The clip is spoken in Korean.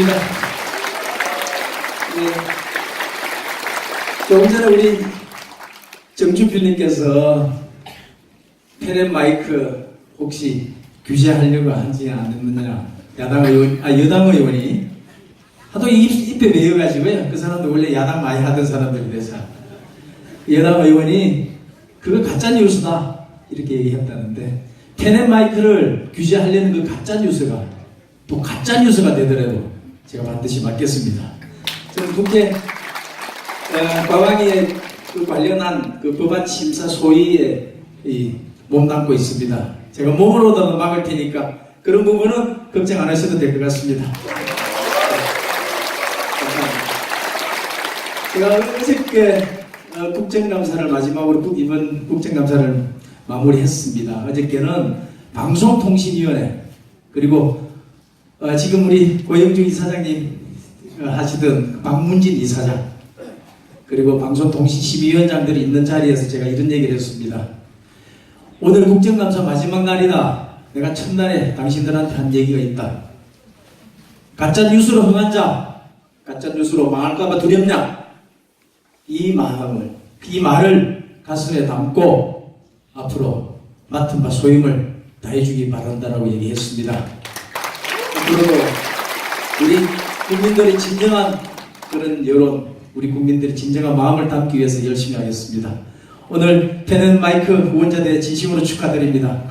예. 조금 전에 우리 정주필님께서 페렌 마이크 혹시 규제하려고 하지 않느냐 야당 의원 아 여당 의원이 하도 입, 입에 매여가지고요. 그 사람도 원래 야당 많이 하던 사람들이 돼서. 여당 의원이 그거 가짜 뉴스다. 이렇게 얘기했다는데 페렌 마이크를 규제하려는 그 가짜 뉴스가 또 가짜 뉴스가 되더라도 제가 반드시 맡겠습니다. 저는 국회 어, 과방위에 그 관련한 그 법안 심사 소위에 이, 몸담고 있습니다. 제가 몸으로도 막을 테니까 그런 부분은 걱정 안 하셔도 될 것 같습니다. 제가 어저께 어, 국정감사를 마지막으로 국- 이번 국정감사를 마무리했습니다. 어저께는 방송통신위원회 그리고 어, 지금 우리 고영주 이사장님 어, 하시던 박문진 이사장 그리고 방송통신심의위원장들이 있는 자리에서 제가 이런 얘기를 했습니다. 오늘 국정감사 마지막 날이다. 내가 첫날에 당신들한테 한 얘기가 있다. 가짜 뉴스로 흥한 자, 가짜 뉴스로 망할까봐 두렵냐? 이 마음을, 이 말을 가슴에 담고 앞으로 맡은 바 소임을 다해주기 바란다라고 얘기했습니다. 앞으로도 우리 국민들의 진정한 그런 여론, 우리 국민들의 진정한 마음을 담기 위해서 열심히 하겠습니다. 오늘 펜앤 마이크 후원자대 진심으로 축하드립니다.